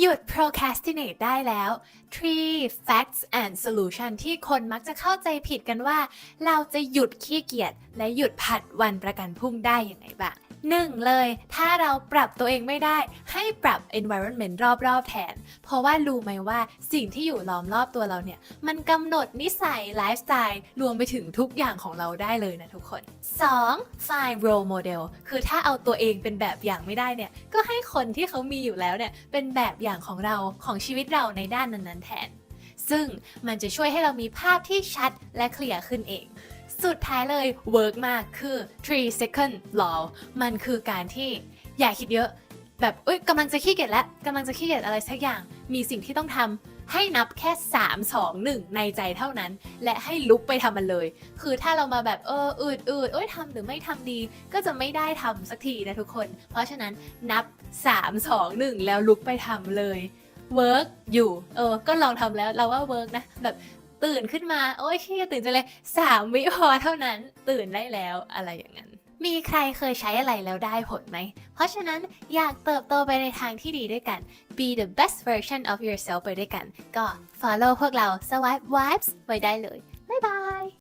หยุด procrastinate ได้แล้ว three facts and solution ที่คนมักจะเข้าใจผิดกันว่า เราจะหยุดขี้เกียจและหยุดผัดวันประกันพรุ่งได้อย่างไรบ้าง หนึ่งเลย ถ้าเราปรับตัวเองไม่ได้ ให้ปรับ environment รอบๆแทน เพราะว่ารู้ไหมว่าสิ่งที่อยู่ล้อมรอบตัวเราเนี่ย มันกำหนดนิสัยไลฟ์สไตล์รวมไปถึงทุกอย่างของเราได้เลยนะทุกคน 2. find role model คือถ้าเอาตัวเองเป็นแบบอย่างไม่ได้เนี่ย ก็ให้คนที่เขามีอยู่แล้วเนี่ยเป็นแบบอย่างของเราของชีวิตเราในด้านนั้นๆแทน ซึ่งมันจะช่วยให้เรามีภาพที่ชัดและเคลียร์ขึ้นเอง สุดท้ายเลยเวิร์กมากคือ3 second law มันคือการที่อย่าคิดเยอะ แบบเอ้ยกำลังจะขี้เกียจแล้วกำลังจะขี้เกียจอะไรสักอย่าง มีสิ่งที่ต้องทำให้นับแค่ 3 2 1 ในใจเท่านั้น และให้ลุกไปทำมันเลย คือถ้าเรามาแบบเอออืดอืดเอ้ยทำหรือไม่ทำดี ก็จะไม่ได้ทำสักทีนะทุกคน เพราะฉะนั้นนับ 3 2 1 แล้วลุกไปทำเลยเวิร์กอยู่ เออ ก็ลองทำแล้ว เราว่าเวิร์กนะ แบบ ตื่นขึ้นมาโอ้ยขี้จตื่นจังเลยสามวิพอเท่านั้น ตื่นได้แล้วอะไรอย่างนั้น มีใครเคยใช้อะไรแล้วได้ผลไหม เพราะฉะนั้นอยากเติบโตไปในทางที่ดีด้วยกัน be the best version of yourself ไปด้วยกัน ก็ follow พวกเรา swipe vibes ไว้ได้เลย บ๊ายบาย